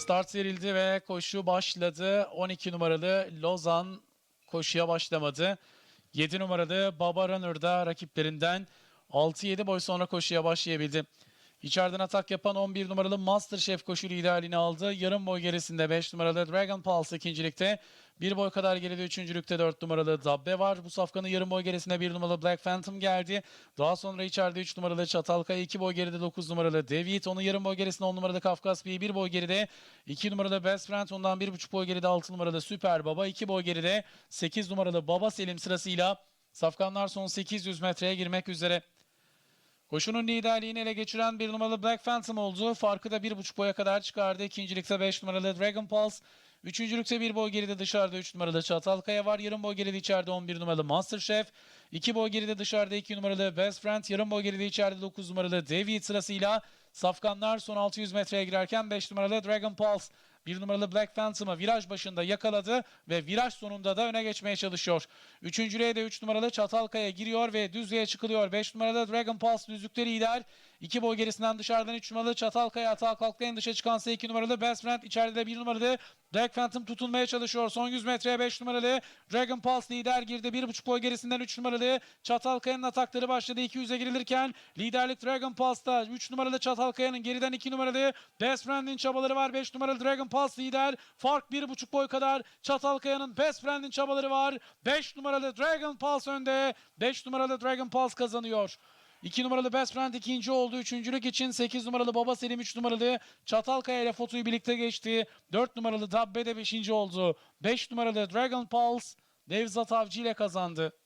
Start verildi ve koşu başladı. 12 numaralı Lozan koşuya başlamadı. 7 numaralı Baba Runner'da rakiplerinden 6-7 boy sonra koşuya başlayabildi. İçeriden atak yapan 11 numaralı Masterchef koşu liderliğini aldı. Yarım boy gerisinde 5 numaralı Dragon Pulse ikincilikte. Bir boy kadar geride üçüncülükte 4 numaralı Dabbe var. Bu safkanın yarım boy gerisinde 1 numaralı Black Phantom geldi. Daha sonra içeride 3 numaralı Çatalkaya, 2 boy geride 9 numaralı David. Onun yarım boy gerisinde 10 numaralı Kafkas Bey, 1 boy geride 2 numaralı Best Friend. Ondan 1,5 boy geride 6 numaralı Süper Baba. 2 boy geride 8 numaralı Baba Selim sırasıyla Safkanlar son 800 metreye girmek üzere. Koşunun liderliğini ele geçiren bir numaralı Black Phantom oldu. Farkı da bir buçuk boya kadar çıkardı. İkincilikte 5 numaralı Dragon Pulse. Üçüncülükte bir boy geride dışarıda 3 numaralı Çatalkaya var. Yarım boy geride içeride 11 numaralı Masterchef. 2 boy geride dışarıda 2 numaralı Best Friend. Yarım boy geride içeride 9 numaralı David sırasıyla. Safkanlar son 600 metreye girerken 5 numaralı Dragon Pulse. Bir numaralı Black Phantom'ı viraj başında yakaladı ve viraj sonunda da öne geçmeye çalışıyor. Üçüncülüğe de 3 numaralı Çatalkaya giriyor ve düzlüğe çıkılıyor. 5 numaralı Dragon Pulse düzlükte lider. 2 boy gerisinden dışarıdan 3 numaralı Çatalkaya atağa kalktı. En dışa çıkansa 2 numaralı Best Friend. içeride de 1 numaralı Black Phantom tutunmaya çalışıyor. Son 100 metreye 5 numaralı Dragon Pulse lider girdi. 1,5 boy gerisinden 3 numaralı Çatalkaya'nın atakları başladı. 200'e girilirken liderlik Dragon Pulse'da 3 numaralı Çatalkaya'nın geriden 2 numaralı Best Friend'in çabaları var. 5 numaralı Dragon Pulse lider. Fark 1,5 boy kadar Çatalkaya'nın Best Friend'in çabaları var. 5 numaralı Dragon Pulse önde. 5 numaralı Dragon Pulse kazanıyor. 2 numaralı Best Friend ikinci oldu. Üçüncülük için 8 numaralı Baba Selim 3 numaralı Çatalkaya ile fotoyu birlikte geçti. 4 numaralı Dabbe de 5. oldu. 5 numaralı Dragon Pulse Nevzat Avcı ile kazandı.